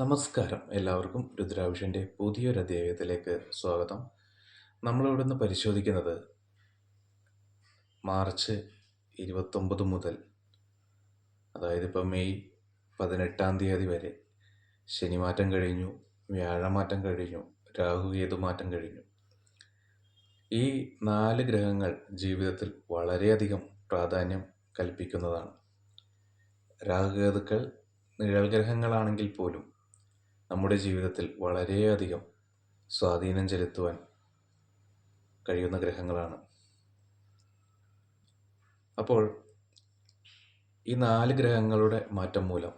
നമസ്കാരം. എല്ലാവർക്കും രുദ്രാവിഷന്റെ പുതിയൊരു അധ്യായത്തിലേക്ക് സ്വാഗതം. നമ്മളിവിടെ നിന്ന് പരിശോധിക്കുന്നത് മാർച്ച് ഇരുപത്തൊമ്പത് മുതൽ അതായത് ഇപ്പോൾ മെയ് പതിനെട്ടാം തീയതി വരെ ശനിമാറ്റം കഴിഞ്ഞു വ്യാഴമാറ്റം കഴിഞ്ഞു രാഹുകേതു മാറ്റം കഴിഞ്ഞു. ഈ നാല് ഗ്രഹങ്ങൾ ജീവിതത്തിൽ വളരെയധികം പ്രാധാന്യം കൽപ്പിക്കുന്നതാണ്. രാഹുകേതുക്കൾ നിഴൽ ഗ്രഹങ്ങളാണെങ്കിൽ പോലും നമ്മുടെ ജീവിതത്തിൽ വളരെയധികം സ്വാധീനം ചെലുത്തുവാൻ കഴിയുന്ന ഗ്രഹങ്ങളാണ്. അപ്പോൾ ഈ നാല് ഗ്രഹങ്ങളുടെ മാറ്റം മൂലം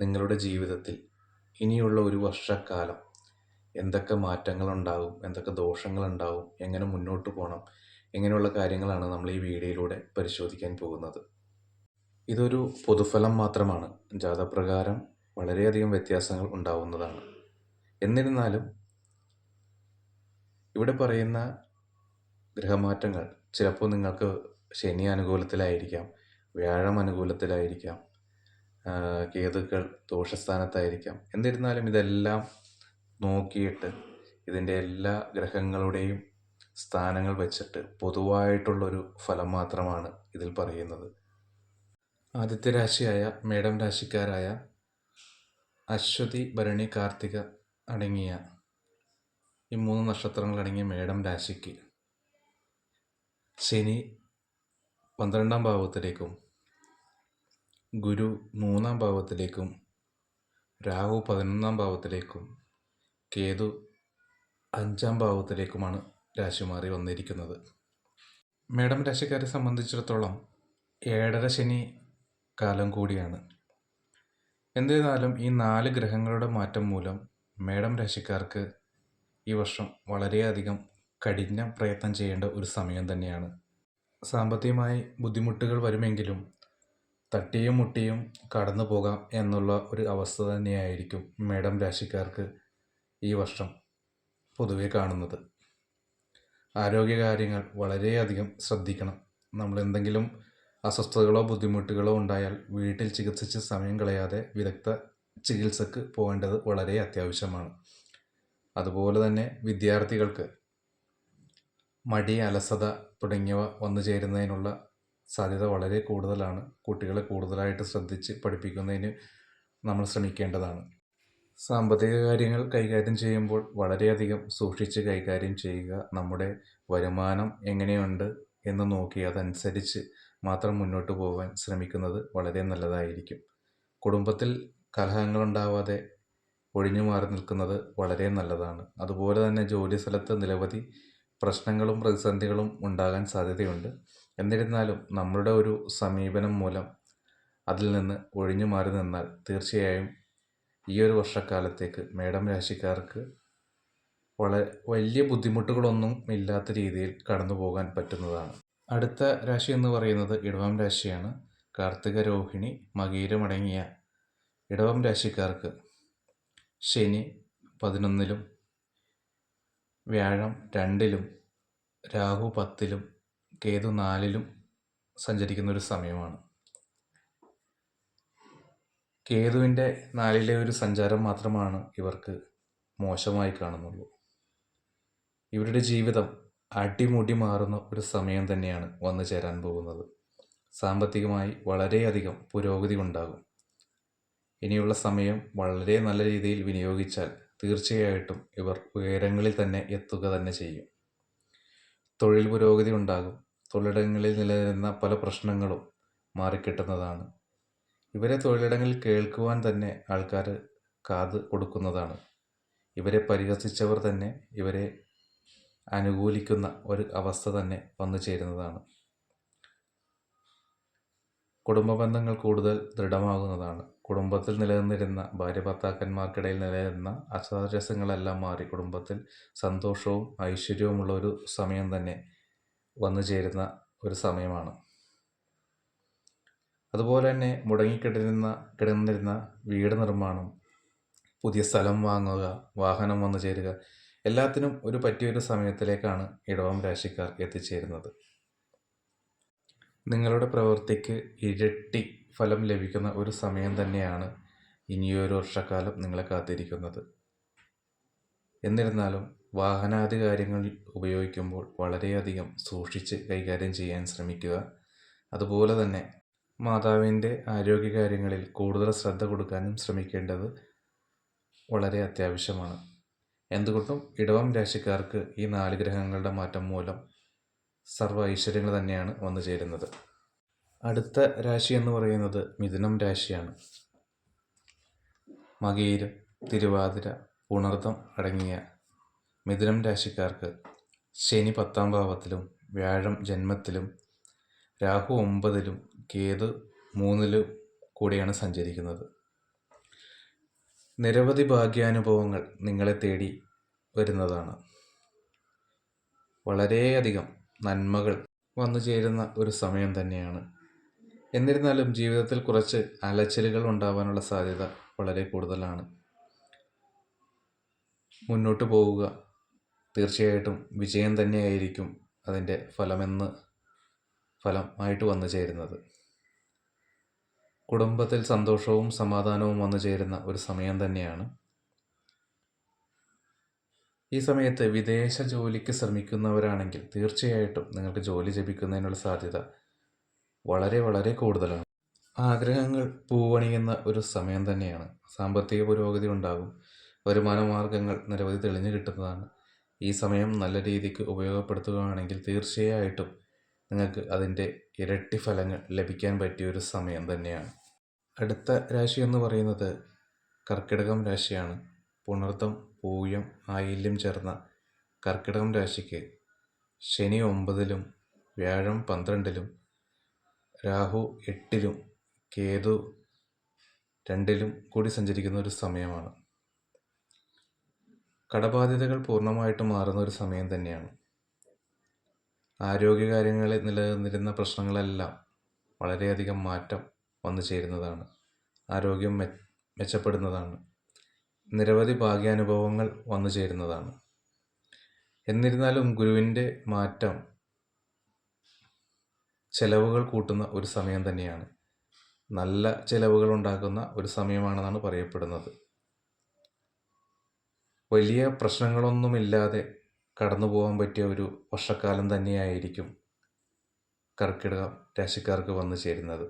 നിങ്ങളുടെ ജീവിതത്തിൽ ഇനിയുള്ള ഒരു വർഷക്കാലം എന്തൊക്കെ മാറ്റങ്ങളുണ്ടാകും എന്തൊക്കെ ദോഷങ്ങളുണ്ടാവും എങ്ങനെ മുന്നോട്ട് പോകണം ഇങ്ങനെയുള്ള കാര്യങ്ങളാണ് നമ്മൾ ഈ വീഡിയോയിലൂടെ പരിശോധിക്കാൻ പോകുന്നത്. ഇതൊരു പൊതുഫലം മാത്രമാണ്. ജാതപ്രകാരം വളരെയധികം വ്യത്യാസങ്ങൾ ഉണ്ടാവുന്നതാണ്. എന്നിരുന്നാലും ഇവിടെ പറയുന്ന ഗ്രഹമാറ്റങ്ങൾ ചിലപ്പോൾ നിങ്ങൾക്ക് ശനി അനുകൂലത്തിലായിരിക്കാം വ്യാഴം അനുകൂലത്തിലായിരിക്കാം കേതുക്കൾ ദോഷസ്ഥാനത്തായിരിക്കാം. എന്നിരുന്നാലും ഇതെല്ലാം നോക്കിയിട്ട് ഇതിന്റെ എല്ലാ ഗ്രഹങ്ങളുടെയും സ്ഥാനങ്ങൾ വെച്ചിട്ട് പൊതുവായിട്ടുള്ളൊരു ഫലം മാത്രമാണ് ഇതിൽ പറയുന്നത്. ആദ്യത്തെ രാശിയായ മേടം രാശിക്കാരായ അശ്വതി ഭരണി കാർത്തിക അടങ്ങിയ ഈ മൂന്ന് നക്ഷത്രങ്ങൾ അടങ്ങിയ മേടം രാശിക്ക് ശനി പന്ത്രണ്ടാം ഭാവത്തിലേക്കും ഗുരു മൂന്നാം ഭാവത്തിലേക്കും രാഹു പതിനൊന്നാം ഭാവത്തിലേക്കും കേതു അഞ്ചാം ഭാവത്തിലേക്കുമാണ് രാശി മാറി വന്നിരിക്കുന്നത്. മേടം രാശിക്കാരെ സംബന്ധിച്ചിടത്തോളം ഏഴര ശനി കാലം കൂടിയാണ്. എന്നിരുന്നാലും ഈ നാല് ഗ്രഹങ്ങളുടെ മാറ്റം മൂലം മേടം രാശിക്കാർക്ക് ഈ വർഷം വളരെയധികം കഠിന പ്രയത്നം ചെയ്യേണ്ട ഒരു സമയം തന്നെയാണ്. സാമ്പത്തികമായി ബുദ്ധിമുട്ടുകൾ വരുമെങ്കിലും തട്ടിയും മുട്ടിയും കടന്നു പോകാം എന്നുള്ള ഒരു അവസ്ഥ തന്നെയായിരിക്കും മേഡം രാശിക്കാർക്ക് ഈ വർഷം പൊതുവെ കാണുന്നത്. ആരോഗ്യകാര്യങ്ങൾ വളരെയധികം ശ്രദ്ധിക്കണം. നമ്മൾ എന്തെങ്കിലും അസ്വസ്ഥതകളോ ബുദ്ധിമുട്ടുകളോ ഉണ്ടായാൽ വീട്ടിൽ ചികിത്സിച്ച് സമയം കളയാതെ വിദഗ്ധ ചികിത്സക്ക് പോകേണ്ടത് വളരെ അത്യാവശ്യമാണ്. അതുപോലെ തന്നെ വിദ്യാർത്ഥികൾക്ക് മടി അലസത തുടങ്ങിയവ വന്നു ചേരുന്നതിനുള്ള സാധ്യത വളരെ കൂടുതലാണ്. കുട്ടികളെ കൂടുതലായിട്ട് ശ്രദ്ധിച്ച് പഠിപ്പിക്കുന്നതിന് നമ്മൾ ശ്രമിക്കേണ്ടതാണ്. സാമ്പത്തിക കാര്യങ്ങൾ കൈകാര്യം ചെയ്യുമ്പോൾ വളരെയധികം സൂക്ഷിച്ച് കൈകാര്യം ചെയ്യുക. നമ്മുടെ വരുമാനം എങ്ങനെയുണ്ട് എന്ന് നോക്കി അതനുസരിച്ച് മാത്രം മുന്നോട്ട് പോകാൻ ശ്രമിക്കുന്നത് വളരെ നല്ലതായിരിക്കും. കുടുംബത്തിൽ കലഹങ്ങളുണ്ടാവാതെ ഒഴിഞ്ഞു മാറി നിൽക്കുന്നത് വളരെ നല്ലതാണ്. അതുപോലെ തന്നെ ജോലി സ്ഥലത്ത് നിരവധി പ്രശ്നങ്ങളും പ്രതിസന്ധികളും ഉണ്ടാകാൻ സാധ്യതയുണ്ട്. എന്നിരുന്നാലും നമ്മളുടെ ഒരു സമീപനം മൂലം അതിൽ നിന്ന് ഒഴിഞ്ഞു മാറി നിന്നാൽ തീർച്ചയായും ഈ ഒരു വർഷക്കാലത്തേക്ക് മേഡം രാശിക്കാർക്ക് വളരെ വലിയ ബുദ്ധിമുട്ടുകളൊന്നും ഇല്ലാത്ത രീതിയിൽ കടന്നു പോകാൻ പറ്റുന്നതാണ്. അടുത്ത രാശി എന്ന് പറയുന്നത് ഇടവം രാശിയാണ്. കാർത്തിക രോഹിണി മകീരമടങ്ങിയ ഇടവം രാശിക്കാർക്ക് ശനി പതിനൊന്നിലും വ്യാഴം രണ്ടിലും രാഹു പത്തിലും കേതു നാലിലും സഞ്ചരിക്കുന്ന ഒരു സമയമാണ്. കേതുവിന്റെ നാലിലെ ഒരു സഞ്ചാരം മാത്രമാണ് ഇവർക്ക് മോശമായി കാണുന്നുള്ളൂ. ഇവരുടെ ജീവിതം അടിമുടി മാറുന്ന ഒരു സമയം തന്നെയാണ് വന്നു ചേരാൻ പോകുന്നത്. സാമ്പത്തികമായി വളരെയധികം പുരോഗതി ഉണ്ടാകും. ഇനിയുള്ള സമയം വളരെ നല്ല രീതിയിൽ വിനിയോഗിച്ചാൽ തീർച്ചയായിട്ടും ഇവർ ഉയരങ്ങളിൽ തന്നെ എത്തുക തന്നെ ചെയ്യും. തൊഴിൽ പുരോഗതി ഉണ്ടാകും. തൊഴിലിടങ്ങളിൽ നിലനിന്ന പല പ്രശ്നങ്ങളും മാറിക്കിട്ടുന്നതാണ്. ഇവരെ തൊഴിലിടങ്ങളിൽ കേൾക്കുവാൻ തന്നെ ആൾക്കാർ കാത് കൊടുക്കുന്നതാണ്. ഇവരെ പരിഹസിച്ചവർ തന്നെ ഇവരെ അനുകൂലിക്കുന്ന ഒരു അവസ്ഥ തന്നെ വന്നു ചേരുന്നതാണ്. കുടുംബ ബന്ധങ്ങൾ കൂടുതൽ ദൃഢമാകുന്നതാണ്. കുടുംബത്തിൽ നിലനിന്നിരുന്ന ഭാര്യ ഭർത്താക്കന്മാർക്കിടയിൽ നിലനിന്ന അസാരസ്യങ്ങളെല്ലാം മാറി. കുടുംബത്തിൽ സന്തോഷവും ഐശ്വര്യവുമുള്ള ഒരു സമയം തന്നെ വന്നു ചേരുന്ന ഒരു സമയമാണ്. അതുപോലെ തന്നെ മുടങ്ങിക്കിടരുന്ന കിടന്നിരുന്ന വീട് നിർമ്മാണം പുതിയ സ്ഥലം വാങ്ങുക വാഹനം വന്നു ചേരുക എല്ലാത്തിനും ഒരു പറ്റിയൊരു സമയത്തിലേക്കാണ് ഇടവം രാശിക്കാർ എത്തിച്ചേരുന്നത്. നിങ്ങളുടെ പ്രവൃത്തിക്ക് ഇരട്ടി ഫലം ലഭിക്കുന്ന ഒരു സമയം തന്നെയാണ് ഇനിയൊരു വർഷക്കാലം നിങ്ങളെ കാത്തിരിക്കുന്നത്. എന്നിരുന്നാലും വാഹനാദി കാര്യങ്ങൾ ഉപയോഗിക്കുമ്പോൾ വളരെയധികം സൂക്ഷിച്ച് കൈകാര്യം ചെയ്യാൻ ശ്രമിക്കുക. അതുപോലെ തന്നെ മാതാവിന്റെ ആരോഗ്യകാര്യങ്ങളിൽ കൂടുതൽ ശ്രദ്ധ കൊടുക്കാനും ശ്രമിക്കേണ്ടത് വളരെ അത്യാവശ്യമാണ്. എന്തുകൊണ്ടും ഇടവം രാശിക്കാർക്ക് ഈ നാല് ഗ്രഹങ്ങളുടെ മാറ്റം മൂലം സർവ ഐശ്വര്യങ്ങൾ തന്നെയാണ് വന്നു ചേരുന്നത്. അടുത്ത രാശി എന്ന് പറയുന്നത് മിഥുനം രാശിയാണ്. മകീര് തിരുവാതിര ഉണർദം അടങ്ങിയ മിഥുനം രാശിക്കാർക്ക് ശനി പത്താം ഭാവത്തിലും വ്യാഴം ജന്മത്തിലും രാഹു ഒമ്പതിലും കേതു മൂന്നിലും കൂടിയാണ് സഞ്ചരിക്കുന്നത്. നിരവധി ഭാഗ്യാനുഭവങ്ങൾ നിങ്ങളെ തേടി വരുന്നതാണ്. വളരെയധികം നന്മകൾ വന്നു ചേരുന്ന ഒരു സമയം തന്നെയാണ്. എന്നിരുന്നാലും ജീവിതത്തിൽ കുറച്ച് അലച്ചിലുകൾ ഉണ്ടാവാനുള്ള സാധ്യത വളരെ കൂടുതലാണ്. മുന്നോട്ട് പോവുക തീർച്ചയായിട്ടും വിജയം തന്നെയായിരിക്കും അതിന്റെ ഫലമെന്ന് ഫലമായിട്ട് വന്നു ചേരുന്നത്. കുടുംബത്തിൽ സന്തോഷവും സമാധാനവും വന്നു ചേരുന്ന ഒരു സമയം തന്നെയാണ്. ഈ സമയത്ത് വിദേശ ജോലിക്ക് ശ്രമിക്കുന്നവരാണെങ്കിൽ തീർച്ചയായിട്ടും നിങ്ങൾക്ക് ജോലി ലഭിക്കുന്നതിനുള്ള സാധ്യത വളരെ വളരെ കൂടുതലാണ്. ആഗ്രഹങ്ങൾ പൂവണിയുന്ന ഒരു സമയം തന്നെയാണ്. സാമ്പത്തിക പുരോഗതി ഉണ്ടാകും. വരുമാന മാർഗങ്ങൾ നിരവധി തെളിഞ്ഞു കിട്ടുന്നതാണ്. ഈ സമയം നല്ല രീതിക്ക് ഉപയോഗപ്പെടുത്തുകയാണെങ്കിൽ തീർച്ചയായിട്ടും നിങ്ങൾക്ക് അതിന്റെ ഇരട്ടി ഫലങ്ങൾ ലഭിക്കാൻ പറ്റിയ ഒരു സമയം തന്നെയാണ്. അടുത്ത രാശി എന്ന് പറയുന്നത് കർക്കിടകം രാശിയാണ്. പുണർത്തം പൂയം ആയില്യം ചേർന്ന കർക്കിടകം രാശിക്ക് ശനി ഒമ്പതിലും വ്യാഴം പന്ത്രണ്ടിലും രാഹു എട്ടിലും കേതു രണ്ടിലും കൂടി സഞ്ചരിക്കുന്ന ഒരു സമയമാണ്. കടബാധ്യതകൾ പൂർണമായിട്ട് മാറുന്ന ഒരു സമയം തന്നെയാണ്. ആരോഗ്യകാര്യങ്ങളിൽ നിലനിന്നിരുന്ന പ്രശ്നങ്ങളെല്ലാം വളരെയധികം മാറ്റം വന്നു ചേരുന്നതാണ്. ആരോഗ്യം മെ മെച്ചപ്പെടുന്നതാണ്. നിരവധി ഭാഗ്യാനുഭവങ്ങൾ വന്നു ചേരുന്നതാണ്. എന്നിരുന്നാലും ഗുരുവിന്റെ മാറ്റം ചെലവുകൾ കൂട്ടുന്ന ഒരു സമയം തന്നെയാണ്. നല്ല ചിലവുകൾ ഉണ്ടാക്കുന്ന ഒരു സമയമാണെന്നാണ് പറയപ്പെടുന്നത്. വലിയ പ്രശ്നങ്ങളൊന്നുമില്ലാതെ കടന്നു പോകാൻ പറ്റിയ ഒരു വർഷക്കാലം തന്നെയായിരിക്കും കർക്കിടക രാശിക്കാർക്ക് വന്നു ചേരുന്നത്.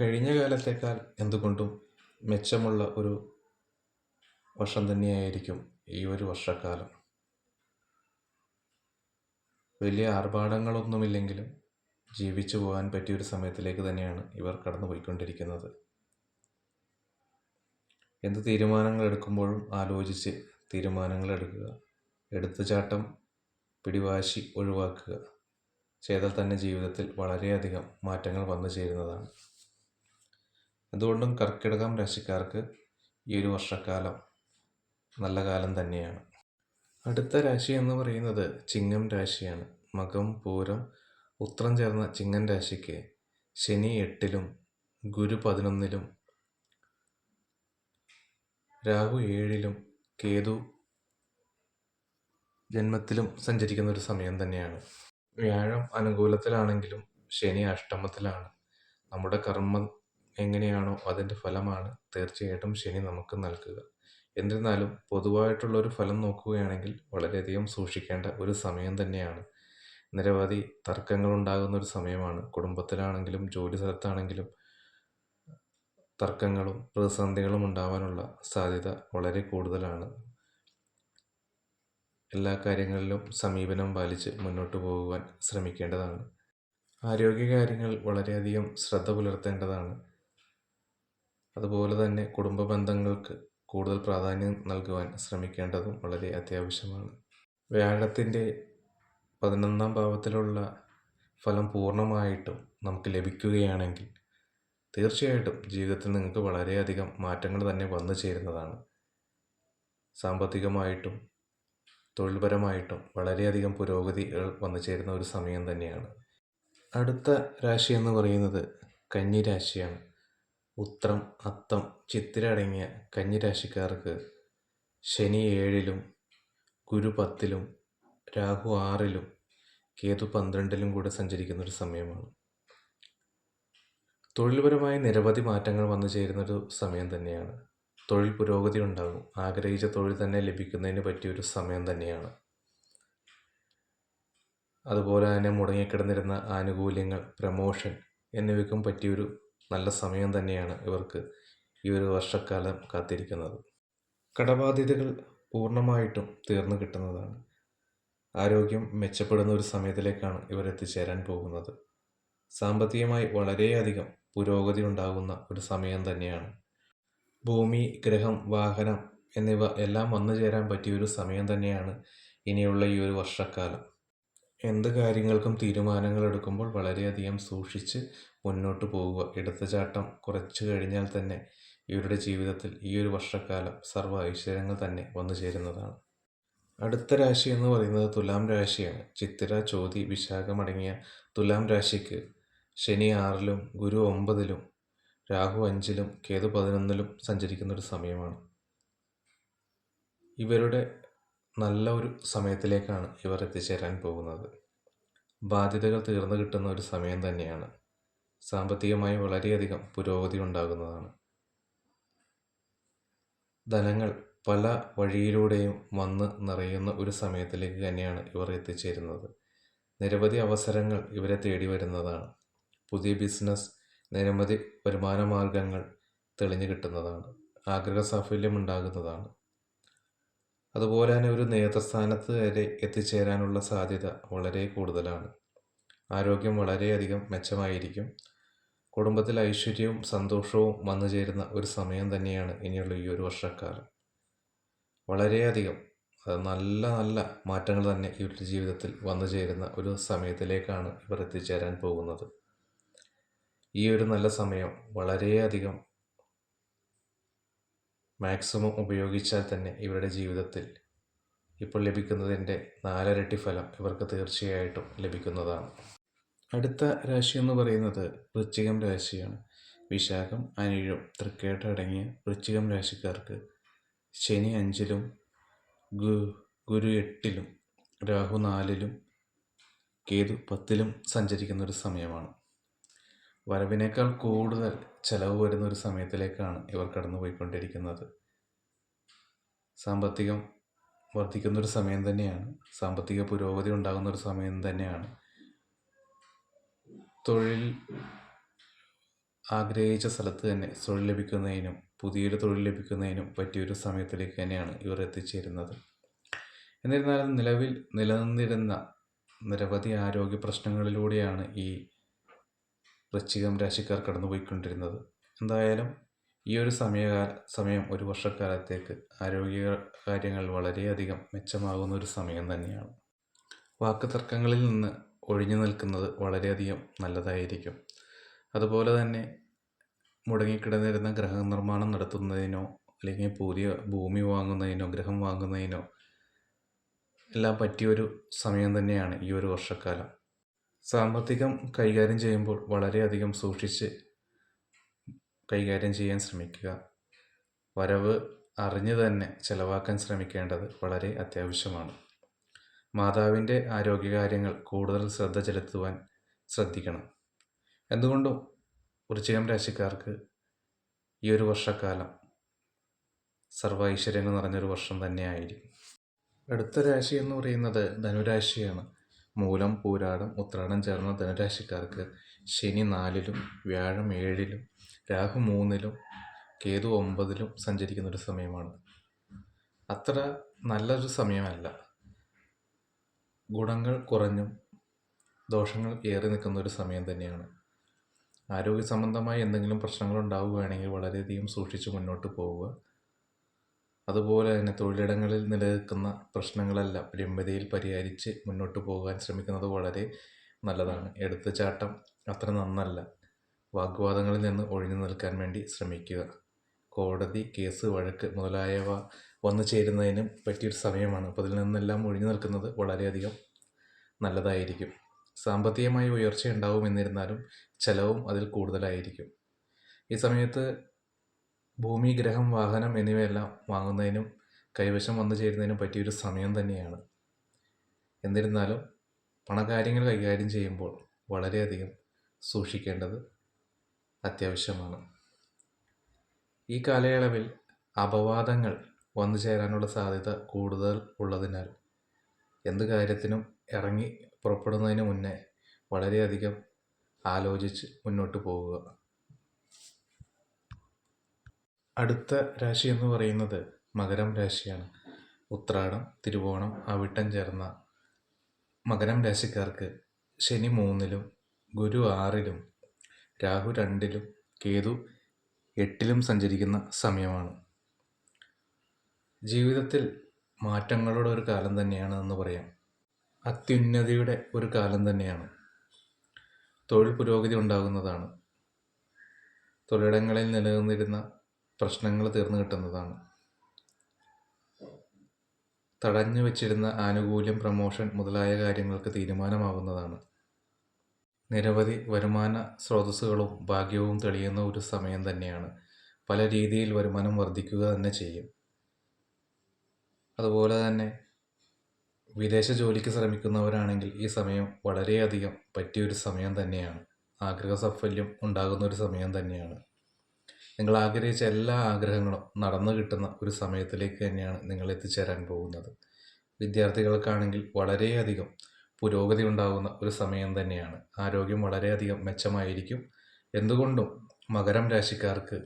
കഴിഞ്ഞ കാലത്തേക്കാൾ എന്തുകൊണ്ടും മെച്ചമുള്ള ഒരു വർഷം തന്നെയായിരിക്കും ഈ ഒരു വർഷക്കാലം. വലിയ ആർഭാടങ്ങളൊന്നുമില്ലെങ്കിലും ജീവിച്ചു പോകാൻ പറ്റിയ ഒരു സമയത്തിലേക്ക് തന്നെയാണ് ഇവർ കടന്നു പോയിക്കൊണ്ടിരിക്കുന്നത്. എന്ത് തീരുമാനങ്ങൾ എടുക്കുമ്പോഴും ആലോചിച്ച് തീരുമാനങ്ങൾ എടുക്കുക എടുത്തുചാട്ടം പിടിവാശി ഒഴിവാക്കുക. ചെയ്താൽ തന്നെ ജീവിതത്തിൽ വളരെയധികം മാറ്റങ്ങൾ വന്നു ചേരുന്നതാണ്. അതുകൊണ്ടും കർക്കിടകം രാശിക്കാർക്ക് ഈ ഒരു വർഷക്കാലം നല്ല കാലം തന്നെയാണ്. അടുത്ത രാശി എന്ന് പറയുന്നത് ചിങ്ങം രാശിയാണ്. മകം പൂരം ഉത്രം ചേർന്ന ചിങ്ങൻ രാശിക്ക് ശനി എട്ടിലും ഗുരു പതിനൊന്നിലും രാഹു ഏഴിലും കേതു ജന്മത്തിലും സഞ്ചരിക്കുന്ന ഒരു സമയം തന്നെയാണ്. വ്യാഴം അനുകൂലത്തിലാണെങ്കിലും ശനി അഷ്ടമത്തിലാണ്. നമ്മുടെ കർമ്മം എങ്ങനെയാണോ അതിന്റെ ഫലമാണ് തീർച്ചയായിട്ടും ശനി നമുക്ക് നൽകുക. എന്നിരുന്നാലും പൊതുവായിട്ടുള്ള ഒരു ഫലം നോക്കുകയാണെങ്കിൽ വളരെയധികം സൂക്ഷിക്കേണ്ട ഒരു സമയം തന്നെയാണ്. നിരവധി തർക്കങ്ങൾ ഉണ്ടാകുന്ന ഒരു സമയമാണ്. കുടുംബത്തിലാണെങ്കിലും ജോലി സ്ഥലത്താണെങ്കിലും തർക്കങ്ങളും പ്രതിസന്ധികളും ഉണ്ടാവാനുള്ള സാധ്യത വളരെ കൂടുതലാണ്. എല്ലാ കാര്യങ്ങളിലും സമീപനം പാലിച്ച് മുന്നോട്ട് പോകുവാൻ ശ്രമിക്കേണ്ടതാണ്. ആരോഗ്യകാര്യങ്ങൾ വളരെയധികം ശ്രദ്ധ പുലർത്തേണ്ടതാണ്. അതുപോലെ തന്നെ കുടുംബ ബന്ധങ്ങൾക്ക് കൂടുതൽ പ്രാധാന്യം നൽകുവാൻ ശ്രമിക്കേണ്ടതും വളരെ അത്യാവശ്യമാണ്. വ്യാഴത്തിന്റെ പതിനൊന്നാം ഭാവത്തിലുള്ള ഫലം പൂർണമായിട്ടും നമുക്ക് ലഭിക്കുകയാണെങ്കിൽ തീർച്ചയായിട്ടും ജീവിതത്തിൽ നിങ്ങൾക്ക് വളരെയധികം മാറ്റങ്ങൾ തന്നെ വന്നു ചേരുന്നതാണ്. സാമ്പത്തികമായിട്ടും തൊഴിൽപരമായിട്ടും വളരെയധികം പുരോഗതികൾ വന്നു ചേരുന്ന ഒരു സമയം തന്നെയാണ്. അടുത്ത രാശി എന്ന് പറയുന്നത് കന്നി രാശിയാണ്. ഉത്രം അത്തം ചിത്തിര അടങ്ങിയ കന്നി രാശിക്കാർക്ക് ശനി ഏഴിലും ഗുരു പത്തിലും രാഹു ആറിലും കേതു പന്ത്രണ്ടിലും കൂടെ സഞ്ചരിക്കുന്ന ഒരു സമയമാണ്. തൊഴിൽപരമായ നിരവധി മാറ്റങ്ങൾ വന്നു ചേരുന്നൊരു സമയം തന്നെയാണ്. തൊഴിൽ പുരോഗതി ഉണ്ടാകും. ആഗ്രഹിച്ച തൊഴിൽ തന്നെ ലഭിക്കുന്നതിന് പറ്റിയൊരു സമയം തന്നെയാണ്. അതുപോലെ തന്നെ മുടങ്ങിക്കിടന്നിരുന്ന ആനുകൂല്യങ്ങൾ പ്രമോഷൻ എന്നിവയ്ക്കും പറ്റിയൊരു നല്ല സമയം തന്നെയാണ് ഇവർക്ക് ഈ ഒരു വർഷക്കാലം കാത്തിരിക്കുന്നത്. കടബാധ്യതകൾ പൂർണമായിട്ടും തീർന്നു കിട്ടുന്നതാണ്. ആരോഗ്യം മെച്ചപ്പെടുന്ന ഒരു സമയത്തിലേക്കാണ് ഇവർ എത്തിച്ചേരാൻ പോകുന്നത്. സാമ്പത്തികമായി വളരെയധികം പുരോഗതി ഉണ്ടാകുന്ന ഒരു സമയം തന്നെയാണ്. ഭൂമി ഗ്രഹം വാഹനം എന്നിവ എല്ലാം വന്നു ചേരാൻ പറ്റിയ ഒരു സമയം തന്നെയാണ് ഇനിയുള്ള ഈ ഒരു വർഷക്കാലം. എന്ത് കാര്യങ്ങൾക്കും തീരുമാനങ്ങൾ എടുക്കുമ്പോൾ വളരെയധികം സൂക്ഷിച്ച് മുന്നോട്ട് പോവുക. എടുത്തുചാട്ടം കുറച്ച് കഴിഞ്ഞാൽ തന്നെ ഇവരുടെ ജീവിതത്തിൽ ഈ ഒരു വർഷക്കാലം സർവ ഐശ്വര്യങ്ങൾ തന്നെ വന്നു ചേരുന്നതാണ്. അടുത്ത രാശി എന്ന് പറയുന്നത് തുലാം രാശിയാണ്. ചിത്തിര ചോതി വിശാഖമടങ്ങിയ തുലാം രാശിക്ക് ശനി ആറിലും ഗുരു ഒമ്പതിലും രാഹു അഞ്ചിലും കേതു പതിനൊന്നിലും സഞ്ചരിക്കുന്ന ഒരു സമയമാണ്. ഇവരുടെ നല്ല ഒരു സമയത്തിലേക്കാണ് ഇവർ എത്തിച്ചേരാൻ പോകുന്നത്. ബാധ്യതകൾ തീർന്നു കിട്ടുന്ന ഒരു സമയം തന്നെയാണ്. സാമ്പത്തികമായി വളരെയധികം പുരോഗതി ഉണ്ടാകുന്നതാണ്. ധനങ്ങൾ പല വഴിയിലൂടെയും വന്ന് നിറയുന്ന ഒരു സമയത്തിലേക്ക് തന്നെയാണ് ഇവർ എത്തിച്ചേരുന്നത്. നിരവധി അവസരങ്ങൾ ഇവരെ തേടി വരുന്നതാണ് പുതിയ ബിസിനസ് നിരവധി വരുമാന മാർഗങ്ങൾ തെളിഞ്ഞു കിട്ടുന്നതാണ്. ആഗ്രഹ സാഫല്യം ഉണ്ടാകുന്നതാണ് അതുപോലെ തന്നെ ഒരു നേതൃസ്ഥാനത്ത് വരെ എത്തിച്ചേരാനുള്ള സാധ്യത വളരെ കൂടുതലാണ്. ആരോഗ്യം വളരെയധികം മെച്ചമായിരിക്കും. കുടുംബത്തിൽ ഐശ്വര്യവും സന്തോഷവും വന്നു ചേരുന്ന ഒരു സമയം തന്നെയാണ് ഇനിയുള്ള ഈ ഒരു വർഷക്കാലം. വളരെയധികം നല്ല നല്ല മാറ്റങ്ങൾ തന്നെ ഇവരുടെ ജീവിതത്തിൽ വന്നു ചേരുന്ന ഒരു സമയത്തിലേക്കാണ് ഇവർ എത്തിച്ചേരാൻ പോകുന്നത്. ഈ ഒരു നല്ല സമയം വളരെയധികം മാക്സിമം ഉപയോഗിച്ചാൽ തന്നെ ഇവരുടെ ജീവിതത്തിൽ ഇപ്പോൾ ലഭിക്കുന്നതിന്റെ നാലരട്ടി ഫലം ഇവർക്ക് തീർച്ചയായിട്ടും ലഭിക്കുന്നതാണ്. അടുത്ത രാശി എന്ന് പറയുന്നത് വൃശ്ചികം രാശിയാണ്. വിശാഖം അനിഴം തൃക്കേട്ട അടങ്ങിയ വൃശ്ചികം രാശിക്കാർക്ക് ശനി അഞ്ചിലും ഗു ഗുരു എട്ടിലും രാഹു നാലിലും കേതു പത്തിലും സഞ്ചരിക്കുന്ന ഒരു സമയമാണ്. വരവിനേക്കാൾ കൂടുതൽ ചിലവ് വരുന്ന ഒരു സമയത്തിലേക്കാണ് ഇവർ കടന്നു പോയിക്കൊണ്ടിരിക്കുന്നത് സാമ്പത്തികം വർദ്ധിക്കുന്നൊരു സമയം തന്നെയാണ്. സാമ്പത്തിക പുരോഗതി ഉണ്ടാകുന്ന ഒരു സമയം തന്നെയാണ്. തൊഴിൽ ആഗ്രഹിച്ച സ്ഥലത്ത് തന്നെ തൊഴിൽ ലഭിക്കുന്നതിനും പുതിയൊരു തൊഴിൽ ലഭിക്കുന്നതിനും പറ്റിയൊരു സമയത്തിലേക്ക് തന്നെയാണ് ഇവർ എത്തിച്ചേരുന്നത്. എന്നിരുന്നാലും നിലവിൽ നിലനിന്നിരുന്ന നിരവധി ആരോഗ്യ പ്രശ്നങ്ങളിലൂടെയാണ് ഈ വൃശ്ചികം രാശിക്കാർ കടന്നുപോയിക്കൊണ്ടിരുന്നത്. എന്തായാലും ഈ ഒരു സമയകാല സമയം ഒരു വർഷക്കാലത്തേക്ക് ആരോഗ്യ കാര്യങ്ങൾ വളരെയധികം മെച്ചമാകുന്ന ഒരു സമയം തന്നെയാണ്. വാക്ക് തർക്കങ്ങളിൽ നിന്ന് ഒഴിഞ്ഞു നിൽക്കുന്നത് വളരെയധികം നല്ലതായിരിക്കും. അതുപോലെ തന്നെ മുടങ്ങിക്കിടന്നിരുന്ന ഗ്രഹനിർമ്മാണം നടത്തുന്നതിനോ അല്ലെങ്കിൽ പുതിയ ഭൂമി വാങ്ങുന്നതിനോ ഗ്രഹം വാങ്ങുന്നതിനോ എല്ലാം പറ്റിയൊരു സമയം തന്നെയാണ് ഈ ഒരു വർഷക്കാലം. സാമ്പത്തികം കൈകാര്യം ചെയ്യുമ്പോൾ വളരെയധികം സൂക്ഷിച്ച് കൈകാര്യം ചെയ്യാൻ ശ്രമിക്കുക. വരവ് അറിഞ്ഞു തന്നെ ചിലവാക്കാൻ ശ്രമിക്കേണ്ടത് വളരെ അത്യാവശ്യമാണ്. മാതാവിന്റെ ആരോഗ്യകാര്യങ്ങൾ കൂടുതൽ ശ്രദ്ധ ചെലുത്തുവാൻ ശ്രദ്ധിക്കണം. എന്തുകൊണ്ടും വൃശ്ചികം രാശിക്കാർക്ക് ഈ ഒരു വർഷക്കാലം സർവ ഐശ്വര്യങ്ങൾ നിറഞ്ഞൊരു വർഷം തന്നെയായിരിക്കും. അടുത്ത രാശി എന്ന് പറയുന്നത് ധനുരാശിയാണ്. മൂലം പൂരാടം ഉത്രാടം ചേർന്ന ധനുരാശിക്കാർക്ക് ശനി നാലിലും വ്യാഴം ഏഴിലും രാഹു മൂന്നിലും കേതു ഒമ്പതിലും സഞ്ചരിക്കുന്ന ഒരു സമയമാണ്. അത്ര നല്ലൊരു സമയമല്ല. ഗുണങ്ങൾ കുറഞ്ഞും ദോഷങ്ങൾ ഏറി നിൽക്കുന്ന ഒരു സമയം തന്നെയാണ്. ആരോഗ്യ സംബന്ധമായി എന്തെങ്കിലും പ്രശ്നങ്ങൾ ഉണ്ടാവുകയാണെങ്കിൽ വളരെയധികം സൂക്ഷിച്ച് മുന്നോട്ട് പോവുക. അതുപോലെ തന്നെ തൊഴിലിടങ്ങളിൽ നിലനിൽക്കുന്ന പ്രശ്നങ്ങളെല്ലാം. രമ്യതയിൽ പരിഹരിച്ച് മുന്നോട്ട് പോകാൻ ശ്രമിക്കുന്നത് വളരെ നല്ലതാണ്. എടുത്തുചാട്ടം അത്ര നന്നല്ല. വാഗ്വാദങ്ങളിൽ നിന്ന് ഒഴിഞ്ഞു നിൽക്കാൻ വേണ്ടി ശ്രമിക്കുക. കോടതി കേസ് വഴക്ക് മുതലായവ വന്നു ചേരുന്നതിനും പറ്റിയൊരു സമയമാണ്. അപ്പോൾ അതിൽ നിന്നെല്ലാം ഒഴിഞ്ഞു നിൽക്കുന്നത് വളരെയധികം നല്ലതായിരിക്കും. സാമ്പത്തികമായി ഉയർച്ച ഉണ്ടാവും എന്നിരുന്നാലും ചെലവും അതിൽ കൂടുതലായിരിക്കും. ഈ സമയത്ത് ഭൂമി ഗ്രഹം വാഹനം എന്നിവയെല്ലാം വാങ്ങുന്നതിനും കൈവശം വന്നു ചേരുന്നതിനും പറ്റിയൊരു സമയം തന്നെയാണ്. എന്നിരുന്നാലും പണകാര്യങ്ങൾ കൈകാര്യം ചെയ്യുമ്പോൾ വളരെയധികം സൂക്ഷിക്കേണ്ടത് അത്യാവശ്യമാണ്. ഈ കാലയളവിൽ അപവാദങ്ങൾ വന്നു ചേരാനുള്ള സാധ്യത കൂടുതൽ ഉള്ളതിനാൽ എന്ത് കാര്യത്തിനും ഇറങ്ങി പുറപ്പെടുന്നതിന് മുന്നേ വളരെയധികം ആലോചിച്ച് മുന്നോട്ട് പോവുക. അടുത്ത രാശി എന്ന് പറയുന്നത് മകരം രാശിയാണ്. ഉത്രാടം തിരുവോണം അവിട്ടം ചേർന്ന മകരം രാശിക്കാർക്ക് ശനി മൂന്നിലും ഗുരു ആറിലും രാഹു രണ്ടിലും കേതു എട്ടിലും സഞ്ചരിക്കുന്ന സമയമാണ്. ജീവിതത്തിൽ മാറ്റങ്ങളുടെ ഒരു കാലം തന്നെയാണ് എന്ന് പറയാം. അത്യുന്നതിയുടെ ഒരു കാലം തന്നെയാണ്. തൊഴിൽ പുരോഗതി ഉണ്ടാകുന്നതാണ്. തൊഴിലിടങ്ങളിൽ നിലനിന്നിരുന്ന പ്രശ്നങ്ങൾ തീർന്നു കിട്ടുന്നതാണ്. തടഞ്ഞു വച്ചിരുന്ന ആനുകൂല്യം പ്രമോഷൻ മുതലായ കാര്യങ്ങൾക്ക് തീരുമാനമാവുന്നതാണ്. നിരവധി വരുമാന സ്രോതസ്സുകളും ഭാഗ്യവും തെളിയുന്ന ഒരു സമയം തന്നെയാണ്. പല രീതിയിൽ വരുമാനം വർദ്ധിക്കുക തന്നെ ചെയ്യും. അതുപോലെ തന്നെ വിദേശ ജോലിക്ക് ശ്രമിക്കുന്നവരാണെങ്കിൽ ഈ സമയം വളരെയധികം പറ്റിയൊരു സമയം തന്നെയാണ്. ആഗ്രഹ സാഫല്യം ഉണ്ടാകുന്ന ഒരു സമയം തന്നെയാണ്. നിങ്ങൾ ആഗ്രഹിച്ച എല്ലാ ആഗ്രഹങ്ങളും നടന്നു കിട്ടുന്ന ഒരു സമയത്തിലേക്ക് തന്നെയാണ് നിങ്ങൾ എത്തിച്ചേരാൻ പോകുന്നത്. വിദ്യാർത്ഥികൾക്കാണെങ്കിൽ വളരെയധികം പുരോഗതി ഉണ്ടാകുന്ന ഒരു സമയം തന്നെയാണ്. ആരോഗ്യം വളരെയധികം മെച്ചമായിരിക്കും. എന്തുകൊണ്ടും മകരം രാശിക്കാർക്ക്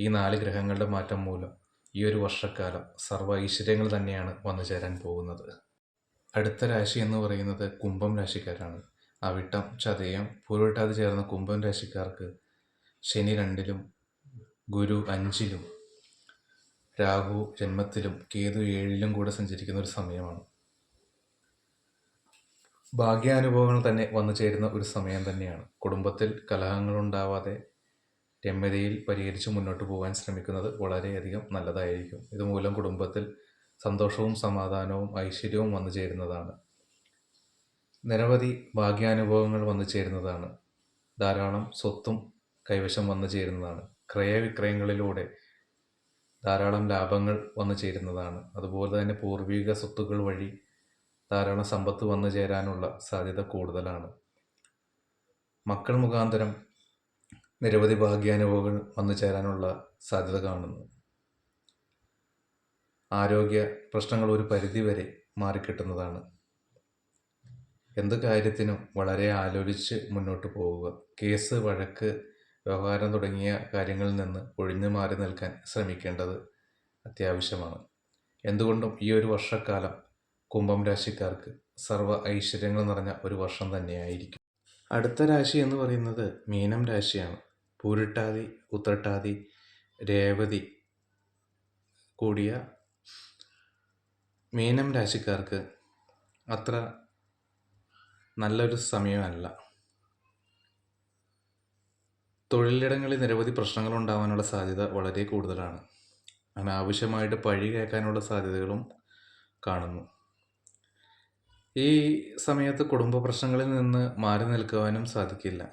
ഈ നാല് ഗ്രഹങ്ങളുടെ മാറ്റം മൂലം ഈ ഒരു വർഷക്കാലം സർവ ഐശ്വര്യങ്ങൾ തന്നെയാണ് വന്നു ചേരാൻ പോകുന്നത്. അടുത്ത രാശി എന്ന് പറയുന്നത് കുംഭം രാശിക്കാരാണ്. അവിട്ടം ചതയം പൂർവട്ടാതി ചേർന്ന കുംഭം രാശിക്കാർക്ക് ശനി രണ്ടിലും ഗുരു അഞ്ചിലും രാഹു ജന്മത്തിലും കേതു ഏഴിലും കൂടെ സഞ്ചരിക്കുന്ന ഒരു സമയമാണ്. ഭാഗ്യാനുഭവങ്ങൾ തന്നെ വന്നു ചേരുന്ന ഒരു സമയം തന്നെയാണ്. കുടുംബത്തിൽ കലഹങ്ങളുണ്ടാവാതെ രമ്യതയിൽ പരിഹരിച്ച് മുന്നോട്ട് പോകാൻ ശ്രമിക്കുന്നത് വളരെയധികം നല്ലതായിരിക്കും. ഇതുമൂലം കുടുംബത്തിൽ സന്തോഷവും സമാധാനവും ഐശ്വര്യവും വന്നു ചേരുന്നതാണ്. നിരവധി ഭാഗ്യാനുഭവങ്ങൾ വന്നു ചേരുന്നതാണ്. ധാരാളം സ്വത്തും കൈവശം വന്നു ചേരുന്നതാണ്. ക്രയവിക്രയങ്ങളിലൂടെ ധാരാളം ലാഭങ്ങൾ വന്നു ചേരുന്നതാണ്. അതുപോലെ തന്നെ പൂർവിക സ്വത്തുക്കൾ വഴി ധാരാളം സമ്പത്ത് വന്നു ചേരാനുള്ള സാധ്യത കൂടുതലാണ്. മക്കൾ മുഖാന്തരം നിരവധി ഭാഗ്യാനുഭവങ്ങൾ വന്നു ചേരാനുള്ള സാധ്യത കാണുന്നു. ആരോഗ്യ പ്രശ്നങ്ങൾ ഒരു പരിധിവരെ മാറിക്കിട്ടുന്നതാണ്. എന്ത് കാര്യത്തിനും വളരെ ആലോചിച്ച് മുന്നോട്ട് പോവുക. കേസ് വഴക്ക് വ്യവഹാരം തുടങ്ങിയ കാര്യങ്ങളിൽ നിന്ന് ഒഴിഞ്ഞു മാറി നിൽക്കാൻ ശ്രമിക്കേണ്ടത് അത്യാവശ്യമാണ്. എന്തുകൊണ്ടും ഈ ഒരു വർഷക്കാലം കുംഭം രാശിക്കാർക്ക് സർവ ഐശ്വര്യങ്ങൾ നിറഞ്ഞ ഒരു വർഷം തന്നെയായിരിക്കും. അടുത്ത രാശി എന്ന് പറയുന്നത് മീനം രാശിയാണ്. പൂരിട്ടാതി ഉത്രട്ടാതി രേവതി കൂടിയ മീനം രാശിക്കാർക്ക് അത്ര നല്ലൊരു സമയമല്ല. തൊഴിലിടങ്ങളിൽ നിരവധി പ്രശ്നങ്ങൾ ഉണ്ടാവാനുള്ള സാധ്യത വളരെ കൂടുതലാണ്. അനാവശ്യമായിട്ട് പഴി കേൾക്കാനുള്ള സാധ്യതകളും കാണുന്നു. ഈ സമയത്ത് കുടുംബ പ്രശ്നങ്ങളിൽ നിന്ന് മാറി നിൽക്കുവാനും സാധിക്കില്ല.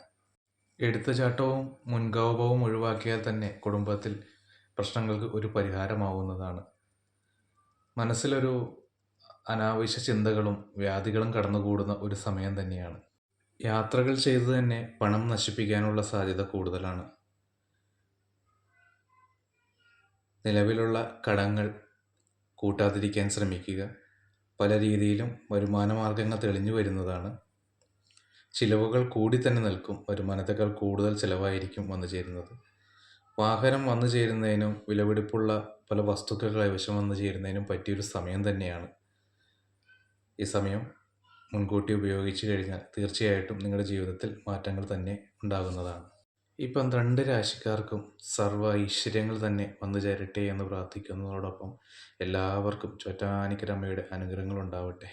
എടുത്തുചാട്ടവും മുൻകോപവും ഒഴിവാക്കിയാൽ തന്നെ കുടുംബത്തിൽ പ്രശ്നങ്ങൾക്ക് ഒരു പരിഹാരമാവുന്നതാണ്. മനസ്സിലൊരു അനാവശ്യ ചിന്തകളും വ്യാധികളും കടന്നുകൂടുന്ന ഒരു സമയം തന്നെയാണ്. യാത്രകൾ ചെയ്തു തന്നെ പണം നശിപ്പിക്കാനുള്ള സാധ്യത കൂടുതലാണ്. നിലവിലുള്ള കടങ്ങൾ കൂട്ടാതിരിക്കാൻ ശ്രമിക്കുക പല രീതിയിലും വരുമാന മാർഗങ്ങൾ തെളിഞ്ഞു വരുന്നതാണ്. ചിലവുകൾ കൂടി തന്നെ നിൽക്കും വരുമാനത്തേക്കാൾ കൂടുതൽ ചിലവായിരിക്കും വന്നു ചേരുന്നത്. വാഹനം വന്നു ചേരുന്നതിനും വിലപിടിപ്പുള്ള പല വസ്തുക്കൾ കൈവശം വന്നു ചേരുന്നതിനും പറ്റിയൊരു സമയം തന്നെയാണ്. ഈ സമയം മുൻകൂട്ടി ഉപയോഗിച്ച് കഴിഞ്ഞാൽ തീർച്ചയായിട്ടും നിങ്ങളുടെ ജീവിതത്തിൽ മാറ്റങ്ങൾ തന്നെ ഉണ്ടാകുന്നതാണ്. ഈ പന്ത്രണ്ട് രാശിക്കാർക്കും സർവ ഐശ്വര്യങ്ങൾ തന്നെ വന്നു ചേരട്ടെ എന്ന് പ്രാർത്ഥിക്കുന്നതോടൊപ്പം എല്ലാവർക്കും ചോറ്റാനിക്കരമ്മയുടെ അനുഗ്രഹങ്ങൾ ഉണ്ടാവട്ടെ.